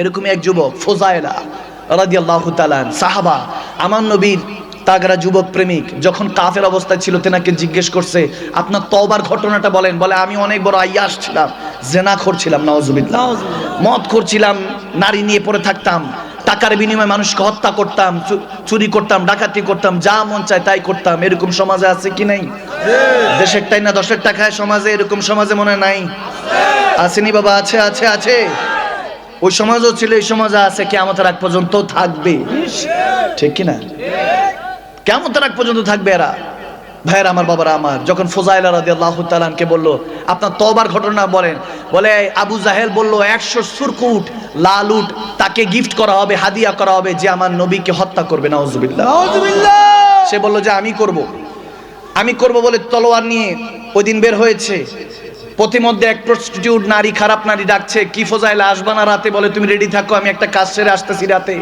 এরকমই এক যুবক, ফোজাইলা রাদিয়াল্লাহু তাআলা সাহাবা, আমার নবীর তাগরা যুবক প্রেমিক, যখন কাফের অবস্থায় ছিল, তেনাকে জিজ্ঞেস করছে, আপনার তবার ঘটনাটা বলেন। বলে, আমি অনেক বড় আইয়াস ছিলাম জেনা করছিলাম নওয়াজুবিল্লাহ মদ করছিলাম, নারী নিয়ে পড়ে থাকতাম, টাকার বিনিময়ে মানুষকে হত্যা করতাম চুরি করতাম, ডাকাতি করতাম, যা মন চায় তাই করতাম। এরকম সমাজে আছে কি নাই? দেশের টাই না দশের টাকায় সমাজে এরকম সমাজে মনে নাই? আসেনি বাবা? আছে আছে আছে। ওই সমাজও ছিল এই সমাজে আছে কেমতের আগ পর্যন্ত থাকবে। ঠিক কি না কেমতের আগ পর্যন্ত থাকবে এরা। ভাইয়ের আমার বাবারা আমার। যখন ফোজাইলা রাদি আল্লাহ তালানকে বলল আপনার তবার ঘটনা বলেন। বলে আবু জাহেল বলল একশো সুরকুট লাল উট তাকে গিফট করা হবে হাদিয়া করা হবে যে আমার নবীকে হত্যা করবে। নাউজুবিল্লাহ! সে বলল যে আমি করব। আমি করব বলে তলোয়ার নিয়ে ওই দিন বের হয়েছে। প্রতিমধ্যে এক প্রস্টিটিউট নারী, খারাপ নারী ডাকছে, কি ফোজাইলা, আসবা না রাতে? বলে, তুমি রেডি থাকো, আমি একটা কাজ সেরে আসতেছি রাতে।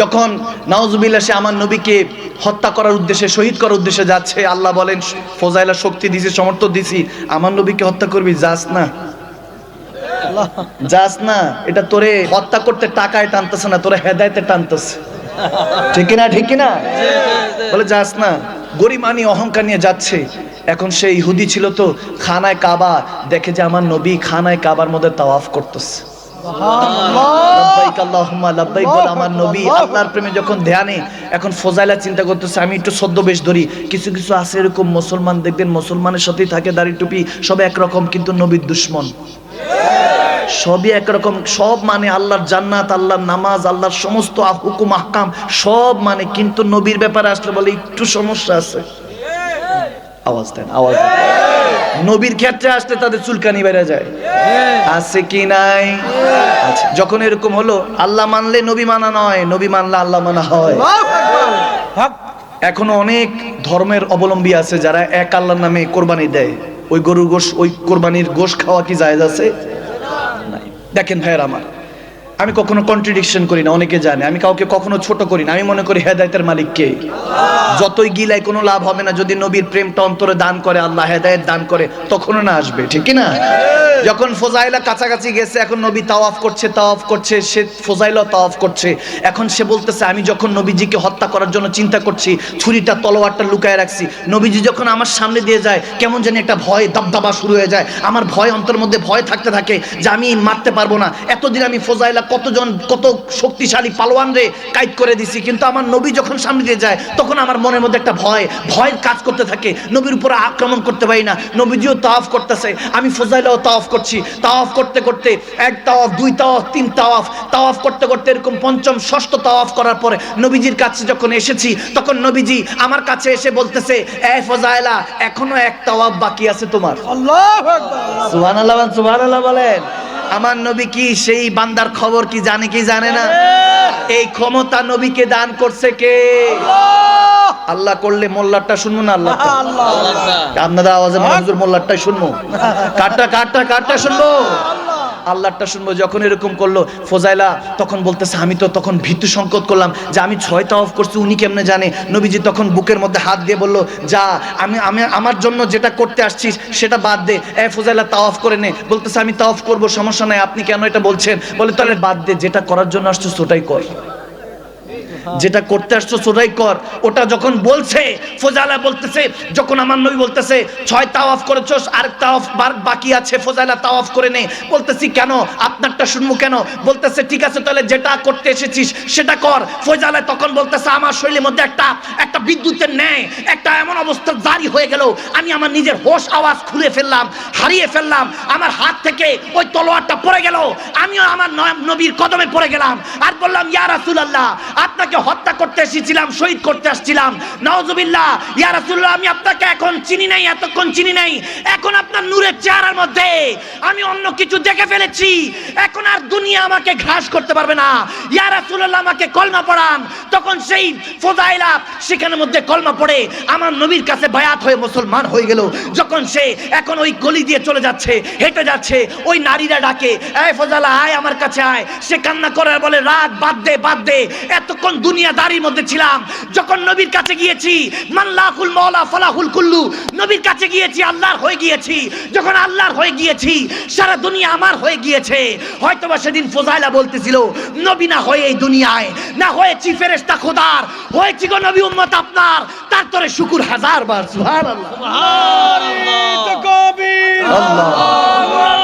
যখন নাউজুবিল্লাহ সে আমার নবীকে হত্যা করার উদ্দেশ্যে, শহীদ করার উদ্দেশ্যে যাচ্ছে, আল্লাহ বলেন, ফোজাইলা, শক্তি দিছি, সমর্থন দিছি, আমার নবীকে হত্যা করবি, যাস না। যাস না, এটা তোরে হত্যা করতে টাকায় টানতেছে না, তোরে হেদায়তে টানতেছে। ঠিক না ঠিক না বলে, যাস না। গরিমানি অহংকার নিয়ে যাচ্ছে। এখন সে ইহুদি ছিল তো খানায় কাবা দেখে যে আমার নবী খানায় কাবার মধ্যে তাওয়াফ করতেছে। আমার নবী আল্লাহর প্রেমে যখন ধ্যানে এখন ফজাইলা চিন্তা করতেছে আমি একটু ছদ্মবেশ ধরি কিছু কিছু আছে এরকম মুসলমান দেখবেন মুসলমানের সাথেই থাকে দাড়ি টুপি সব একরকম কিন্তু নবীর দুশ্মন। সবই একরকম, সব মানে আল্লাহর জান্নাত, আল্লাহর নামাজ, আল্লাহর সমস্ত হুকুম, আহকাম, সব মানে কিন্তু নবীর ব্যাপারে আসলে বলে একটু সমস্যা আছে। আওয়াজ দেন আওয়াজ দেন। নবীর ক্ষেত্রে আসলে তাদের চুলকানি বেড়ে যায়। আছে কি নাই? আচ্ছা যখন এরকম হলো, আল্লাহ মানলে নবী মানা নয়, নবী মানলে আল্লাহ মানা হয়। এখনও অনেক ধর্মের অবলম্বী আছে যারা এক আল্লাহর নামে কোরবানি দেয়। ওই গরুর গোশ, ওই কোরবানির গোশ খাওয়া কি জায়েজ আছে? দেখেন ভাইয়ের আমার। আমি কখনো কন্ট্রাডিকশন করি না, অনেকে জানে। আমি কাউকে কখনো ছোট করি না, আমি মনে করি হেদায়তের মালিক কে? যতই গিলাই কোনো লাভ হবে না, যদি নবীর প্রেমটা অন্তরে দান করে, আল্লাহ হেদায়েত দান করে, তখনও না আসবে, ঠিক না? যখন ফোজাইলা কাছাকাছি গেছে, এখন নবী তাওয়াফ করছে তাওয়াফ করছে, সে ফোজাইলা তাওয়াফ করছে। এখন সে বলতেছে, আমি যখন নবীজিকে হত্যা করার জন্য চিন্তা করছি, ছুরিটা, তলোয়ারটা লুকায় রাখছি, নবীজি যখন আমার সামনে দিয়ে যায়, কেমন জানি একটা ভয়, দাবদাবা শুরু হয়ে যায়। আমার ভয় অন্তর মধ্যে ভয় থাকতে থাকে যে আমি মারতে পারব না। এতদিন আমি ফোজাইলা কতজন কত শক্তিশালী পালোয়ান রে কাইট করে দিছি। কিন্তু আমার নবী যখন সামনে দিয়ে যায় তখন আমার মনের মধ্যে একটা ভয় ভয় কাজ করতে থাকে। নবীর উপরে আক্রমণ করতে পারি না। নবীজিও তাওয়াফ করতেছে। আমি ফোজাইলাও তাওয়াফ করছি। তাওয়াফ করতে করতে এক তাওয়াফ দুই তাওয়াফ তিন তাওয়াফ। তাওয়াফ করতে করতে এরকম পঞ্চম ষষ্ঠ তাওয়াফ করার পরে নবীজির কাছে যখন এসেছি তখন নবীজি আমার কাছে এসে বলতেছে এ ফোজাইলা এখনও এক তাওয়াফ বাকি আছে তোমার। সুবহানাল্লাহ সুবহানাল্লাহ বলেন। আমার নবী কি সেই বান্দার খবর কি জানে কি জানে না? এই ক্ষমতা নবীকে দান করছে কে? আল্লাহ। করলে মোল্লারটা শুনব না আল্লাহ আপনাদের আওয়াজে হুজুর মোল্লারটাই শুনব। কারটা কারটা কারটা শুনব? আল্লাহটা শুনব, যখন এরকম করল, ফোজাইলা তখন বলতেছে, আমি তো তখন ভীতু সংকট করলাম যে আমি ছয় অফ করছি, উনি কেমনে জানে? নবীজি তখন বুকের মধ্যে হাত দিয়ে বলল, যা, আমি আমি, আমার জন্য যেটা করতে আসছিস, সেটা বাদ দে। এ ফোজাইলা অফ করে নে। বলতেছে, আমি তা অফ করব, সমস্যা নাই, আপনি কেন এটা বলছেন? বলে, তাহলে বাদ দে, যেটা করার জন্য আসছিস, ওটাই কর। যেটা করতে আসছো সোজাই কর। ওটা যখন বলছে ফোজালা বলতেছে, যখন আমার নবী বলতেছে, ছয় তাওয়াফ করেছস আর তাওয়াফ বাকি আছে ফোজালা তাওয়াফ করে নে। বলতেছি, কেন? আপনারটা শুনব কেন? বলতেছে, ঠিক আছে, তাহলে যেটা করতে এসেছিস, সেটা কর। ফোজালা তখন বলতেছে, আমার শরীরের মধ্যে একটা একটা বিদ্যুতের ন্যায়, একটা এমন অবস্থা জারি হয়ে গেল। আমি আমার নিজের হোশ আওয়াজ খুলে ফেললাম, হারিয়ে ফেললাম। আমার হাত থেকে ওই তলোয়ারটা পড়ে গেল। আমিও আমার নবীর কদমে পড়ে গেলাম। আর বললাম, ইয়া রাসূলুল্লাহ, আপনাকে হত্যা করতে এসেছিলাম, শহীদ করতে আসছিলাম। নাউজুবিল্লাহ, ইয়া রাসূলুল্লাহ, আমি আপনাকে এখন চিনি নাই, এতক্ষণ চিনি নাই। এখন আপনার নূরের চেহারার মধ্যে আমি অন্য কিছু দেখে ফেলেছি। এখন আর দুনিয়া আমাকে ঘাস করতে পারবে না। ইয়া রাসূলুল্লাহ, আমাকে কলমা পড়ান। তখন সেই ফোজাইলা সেখানের মধ্যে কলমা পড়ে আমার নবীর কাছে বায়াত হয়ে মুসলমান হয়ে গেল। যখন সে এখন ওই গলি দিয়ে চলে যাচ্ছে, হেঁটে যাচ্ছে, ওই নারীরা ডাকে, এই ফজালা আয় আমার কাছে আয়। সে কান্না করে বলে, রাগ, বাদ দে বাদ দে। এতক্ষণ দুনিয়াদারির মধ্যে ছিলাম। যখন নবীর কাছে গিয়েছি মাল্লাহুল মওলা ফালাহুল কুল্লু নবীর কাছে গিয়েছি আল্লাহর হয়ে গিয়েছি। যখন আল্লাহর হয়ে গিয়েছি সারা দুনিয়া আমার হয়ে গিয়েছে। হয়তোবা সেদিন ফোজাইলা বলতেছিল নবী না হয়ে এই দুনিয়ায় না হয়েছি ফেরেশতা খোদার। হয়েছি গো নবী উম্মত আপনার। তারপরে শুকুর হাজার বার সুবহানাল্লাহ। আল্লাহ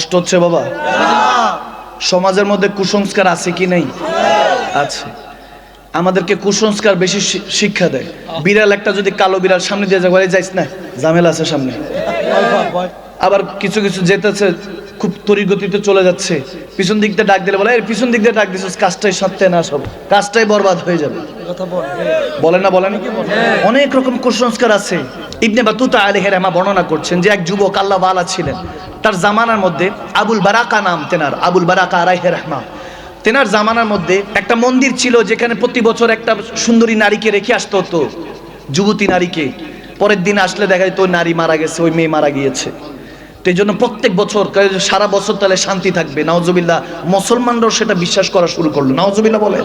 কষ্ট হচ্ছে বাবা। সমাজের মধ্যে কুসংস্কার আছে কি নেই? আছে। আমাদেরকে কুসংস্কার বেশি শিক্ষা দেয়। বিড়াল একটা যদি কালো বিড়াল সামনে দিয়ে যাবে যাইস না, ঝামেলা আছে সামনে। আবার কিছু কিছু যেতেছে খুব তরি গতিতে চলে যাচ্ছে। পিছন দিক দিয়ে ডাক দিলে বলে, "এই পিছন দিক দিয়ে ডাক দিছিস, কাজটাই সত্যি না সব। কাজটাই বরবাদ হয়ে যাবে। বলে না বলেন অনেক রকম কুসংস্কার আছে। ইবনে বাতুতা আলী হেরামা বর্ণনা করছেন যে এক যুবক আল্লাহ বালা ছিলেন। তার জামানার মধ্যে আবুল বারাকা নাম তেনার, আবুল বারাকা আরাইহে রহমা। তেনার জামানার মধ্যে একটা মন্দির ছিল যেখানে প্রতি বছর একটা সুন্দরী নারীকে রেখে আসতে হতো। যুবতী নারীকে। পরের দিন আসলে দেখা যেত ওই নারী মারা গেছে, ওই মেয়ে মারা গিয়েছে। তো এই জন্য প্রত্যেক বছর সারা বছর তাহলে শান্তি থাকবে। নওজবিল্লা মুসলমানরাও সেটা বিশ্বাস করা শুরু করল। নওজবিল্লা বলে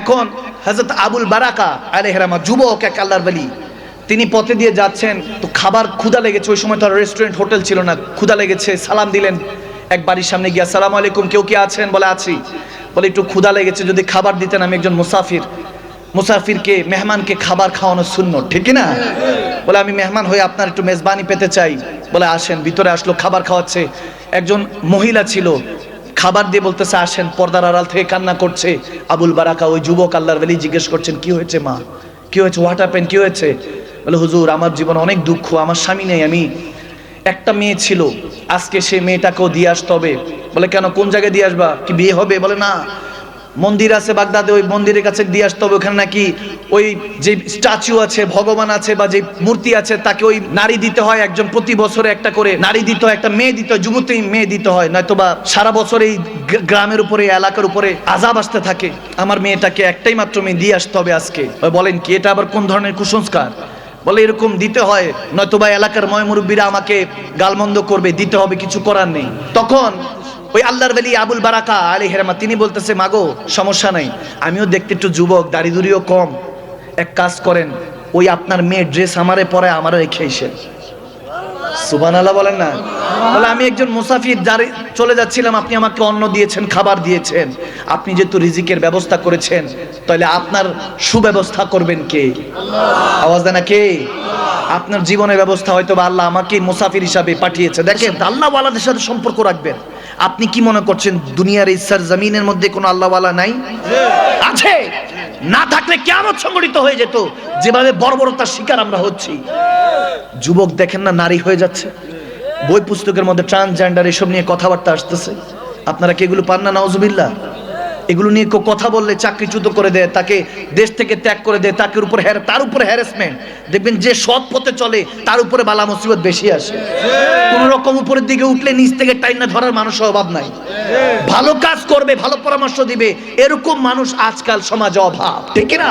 এখন হযরত আবুল বারাকা আলাইহিস রাহমা যুবক এক আল্লাহর বলি তিনি পথে দিয়ে যাচ্ছেন তো খাবার ক্ষুদা লেগেছে। ওই সময় তো আর রেস্টুরেন্ট হোটেল ছিল না ক্ষুদা লেগেছে সালাম দিলেন। এক বাড়ির সামনে গিয়ে আসসালামু আলাইকুম কেউ কি আছেন? বলে আছি। বলে একটু ক্ষুদা লেগেছে যদি খাবার দিতেন আমি একজন মুসাফির। মুসাফিরকে মেহমানকে খাবার খাওয়ানো শূন্য ঠিক না? বলে আমি মেহমান হয়ে আপনার একটু মেজবানি পেতে চাই। বলে, আসেন, ভিতরে আসলো, খাবার খাওয়াচ্ছে। একজন মহিলা ছিল, খাবার দিয়ে বলতেছে, আসেন, পর্দার আড়াল থেকে কান্না করছে। আবুল বারাকা, ওই যুবক আল্লাহর বেলি জিজ্ঞেস করছেন, কি হয়েছে মা? কি হয়েছে? হোয়াট হ্যাপেন কি হয়েছে? বলে, হুজুর, আমার জীবন অনেক দুঃখ, আমার স্বামী নেই, আমি একটা মেয়ে ছিল, আজকে সে মেয়েটাকেও দিয়ে আসতে হবে। বলে, কেন? কোন জায়গায় দিয়ে আসবা? কি বিয়ে হবে? বলে, না মন্দির আছে বাগদাদে, ওই মন্দিরের কাছে দিয়ে আসতে হবে। ওখানে নাকি ওই যে স্ট্যাচু আছে, ভগবান আছে বা যে মূর্তি আছে, তাকে ওই নারী দিতে হয়। একজন প্রতি বছরে একটা করে নারী দিতে হয়, একটা মেয়ে দিতে হয়, যুবতী মেয়ে দিতে হয়। নয়তো বা সারা বছর এই গ্রামের উপরে, এলাকার উপরে আজাব আসতে থাকে। আমার মেয়েটাকে একটাই মাত্র মেয়ে দিয়ে আসতে হবে আজকে। বলেন কি, এটা আবার কোন ধরনের কুসংস্কার? বলে এরকম দিতে হয় নয়তো বা এলাকার ময় আমাকে গালমন্দ করবে, দিতে হবে, কিছু করার নেই। তখন ওই আল্লাহর বেলি আবুল বারাকা আলী হেরামা তিনি বলতেছে, মাগো, সমস্যা নাই। আমিও দেখতে একটু যুবক, দাড়ি কম। এক কাজ করেন, ওই আপনার মেয়ে ড্রেস আমারে পরে আমারও রেখে এসেন সুবান আল্লাহ বলেন না। বলে, আমি একজন মুসাফির, যারে চলে যাচ্ছিলাম, আপনি আমাকে অন্ন দিয়েছেন, খাবার দিয়েছেন, আপনি যেহেতু রিজিকের ব্যবস্থা করেছেন তাহলে আপনার সুব্যবস্থা করবেন কে? আওয়াজ দেয় না কে? আপনার জীবনের ব্যবস্থা হয়তো বা আল্লাহ আমাকে মুসাফির হিসাবে পাঠিয়েছে। দেখেন আল্লাহওয়ালাদের সাথে সম্পর্ক রাখবেন। আপনি কি মনে করছেন, দুনিয়ার ইচ্ছার জমিনের মধ্যে কোনো আল্লাহওয়ালা নাই? আছে! না থাকলে কেমন সংগঠিত হয়ে যেত। যেভাবে বর্বরতার শিকার আমরা হচ্ছি। যুবক দেখেন না, নারী হয়ে যাচ্ছে। বই পুস্তকের মধ্যে ট্রান্সজেন্ডার এসব নিয়ে কথাবার্তা আসতেছে। আপনারা কেগুলো পান না, নাউজুবিল্লাহ? এগুলো নিয়ে কেউ কথা বললে চাকরিচ্যুত করে দেয়, তাকে দেশ থেকে ত্যাগ করে দেয়, তাকে উপর হ্যার তার উপরে হ্যারাসমেন্ট দেখবেন যে সৎ পথে চলে, তার উপরে বালা মুসিবত বেশি আসে। কোন রকম উপরের দিকে উঠলে নিচ থেকে টাইনা ধরার মানুষের অভাব নাই। ভালো কাজ করবে, ভালো পরামর্শ দিবে, এরকম মানুষ আজকাল সমাজে অভাব। ঠিক না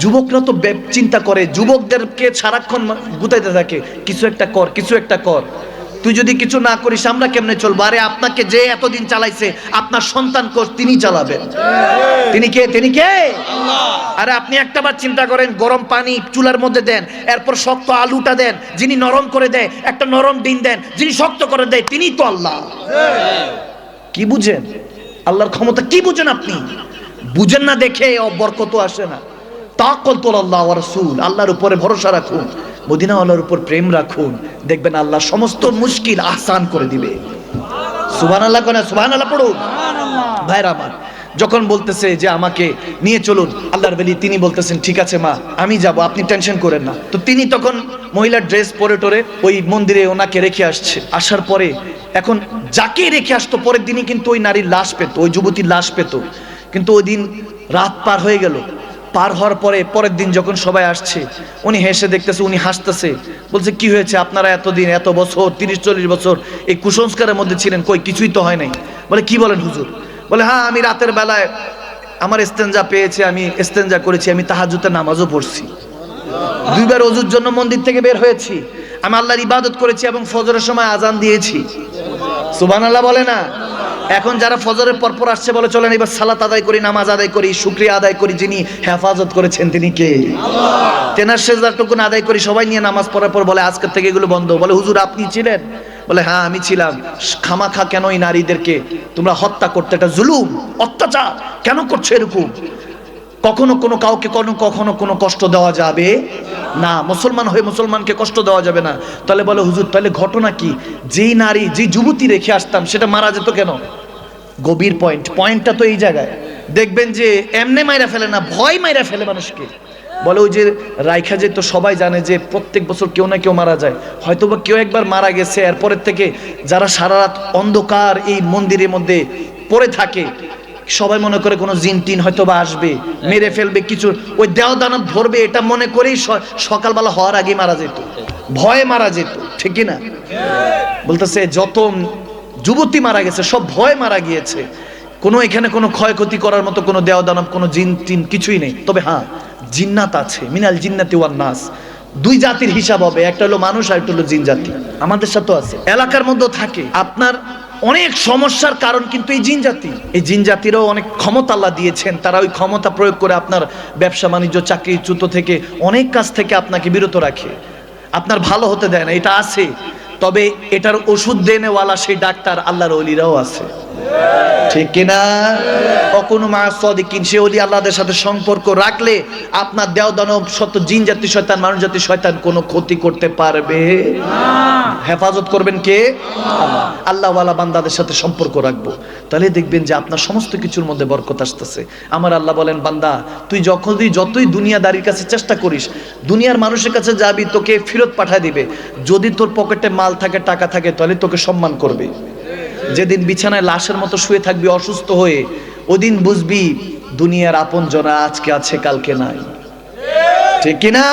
যুবকরা তো চিন্তা করে, যুবকদেরকে সারাক্ষণ গুতাইতে থাকে, কিছু একটা কর, কিছু একটা কর। তুই যদি কিছু না করিস আমরা কেমনে চলবো? আরে আপনাকে যে এতদিন চালাইছে আপনার সন্তান কোষ তিনি চালাবেন। তিনি কে? তিনি কে? আরে আপনি একটা বার চিন্তা করেন গরম পানি চুলার মধ্যে দেন এরপর শক্ত আলুটা দেন যিনি নরম করে দেয় একটা নরম ডিম দেন যিনি শক্ত করে দেয় তিনি তো আল্লাহ। কি বুঝেন? আল্লাহর ক্ষমতা কি বুঝেন আপনি? বুঝেন না দেখে ও বরকত আসে না। তাকল তোল আল্লাহ রসুল আল্লাহর উপরে ভরসা রাখুন। মদিনা আল্লাহর উপর প্রেম রাখুন। দেখবেন আল্লাহ সমস্ত মুশকিল আসান করে দিবে। সুবহান আল্লাহ কোনা সুবহান আল্লাহ পড়ুন। ভাইরা আমার, যখন বলতেছে যে আমাকে নিয়ে চলুন, আল্লাহর বেলি, তিনি বলতেছেন, ঠিক আছে মা, আমি যাব, আপনি টেনশন করেন না। তো তিনি তখন মহিলার ড্রেস পরে টরে ওই মন্দিরে ওনাকে রেখে আসছে। আসার পরে এখন যাকে রেখে আসতো, পরের দিনই কিন্তু ওই নারীর লাশ পেত, ওই যুবতীর লাশ পেত। কিন্তু ওই দিন রাত পার হয়ে গেল। পার হওয়ার পরে, পরের দিন যখন সবাই আসছে, উনি হেসে দেখতেছে, উনি হাসতেছে। বলছে, কি হয়েছে? আপনারা এতদিন, এত বছর, তিরিশ, চল্লিশ বছর এই কুসংস্কারের মধ্যে ছিলেন। কই, কিছুই তো হয় নাই। বলে, কি বলেন হুজুর? বলে হ্যাঁ আমি রাতের বেলায় আমার এস্তেঞ্জা পেয়েছে, আমি এস্তেঞ্জা করেছি, আমি তাহাজুতে নামাজও পড়ছি। দুইবার অজুর জন্য মন্দির থেকে বের হয়েছি। আমি আল্লাহর ইবাদত করেছি এবং ফজরের সময় আজান দিয়েছি। সুবান আল্লাহ বলে না এখন যারা ফজরের পরপর আসছে বলে চলেন, এবার সালাত আদায় করি, নামাজ আদায় করি, শুক্রিয়া আদায় করি, যিনি হেফাজত করেছেন তিনি কে? তেনার সেজদারটুকুন আদায় করি, সবাই নিয়ে নামাজ পড়ার পর বলে, আজকের থেকে এগুলো বন্ধ। বলে, হুজুর, আপনি ছিলেন? বলে হ্যাঁ আমি ছিলাম। খামাখা কেন এই নারীদেরকে তোমরা হত্যা করতে? এটা জুলুম, অত্যাচার। কেন করছ এরকম? কখনো কোনো কাউকে কোনো কখনো কোনো কষ্ট দেওয়া যাবে না। মুসলমান হয়ে মুসলমানকে কষ্ট দেওয়া যাবে না। তাহলে বলে, হুজুর, তাহলে ঘটনা কি? যেই নারী, যে যুবতী রেখে আসতাম, সেটা মারা যেত কেন? গভীর পয়েন্ট পয়েন্টটা তো এই জায়গায়। দেখবেন যে এমনে মাইরা ফেলে না, ভয় মাইরা ফেলে মানুষকে। বলে, ওই যে রাইখা যে তো সবাই জানে যে প্রত্যেক বছর কেউ না কেউ মারা যায়। হয়তো বা কেউ একবার মারা গেছে। এরপরের থেকে যারা সারা রাত অন্ধকার এই মন্দিরের মধ্যে পড়ে থাকে সবাই মনে করে কোনো জিন টিন হয়তো বা আসবে, মেরে ফেলবে কিছু। ওই দেও দানব ধরবে, এটা মনে করেই সকালবেলা হওয়ার আগে মারা যেত। ভয়ে মারা যেত, ঠিক না বলতেছে, যত যুবতী মারা গেছে, সব ভয় মারা গিয়েছে। কোনো এখানে কোনো ক্ষয়ক্ষতি করার মতো কোনো দেও দানব কোনো জিন টিন কিছুই নেই। তবে হ্যাঁ জিন্নাত আছে, মিনাল জিন্নাতি ওয়ান নাস। দুই জাতির হিসাব হবে, একটা হলো মানুষ আর একটা হলো জিন জাতি। আমাদের সাথেও আছে। এলাকার মধ্যেও থাকে। আপনার অনেক সমস্যার কারণ কিন্তু এই জিন জাতি। এই জিন জাতিরও অনেক ক্ষমতা আল্লাহ দিয়েছেন। তারা ওই ক্ষমতা প্রয়োগ করে আপনার ব্যবসা, বাণিজ্য, চাকরি, চুত থেকে অনেক কাজ থেকে আপনাকে বিরত রাখে। আপনার ভালো হতে দেয় না, এটা আছে। তবে এটার ওষুধ দেনেওয়ালা সেই ডাক্তার আল্লাহর অলিরাও আছে। ঠিক কিনা? মা সদিকিন, সে আল্লাহদের সাথে সম্পর্ক রাখলে আপনার দেও জিন জাতি, শয়তান, মানুষ জাতি, শয়তান ক্ষতি করতে পারবে। হেফাজত করবেন কে? বান্দাদের সাথে সম্পর্ক তাহলে দেখবেন যে আপনার সমস্ত কিছুর মধ্যে বরকত আসতেছে। আমার আল্লাহ বলেন, বান্দা, তুই যখনই, যতই দুনিয়াদারির কাছে চেষ্টা করিস, দুনিয়ার মানুষের কাছে যাবি, তোকে ফেরত পাঠায় দিবে। যদি তোর পকেটে মাল থাকে, টাকা থাকে, তাহলে তোকে সম্মান করবে। যেদিন বিছানায় লাশের মতো শুয়ে থাকবি, অসুস্থ হয়ে, ওদিন বুঝবি দুনিয়ার আপন জনা আজকে আছে, কালকে নাই। ঠিক কিনা?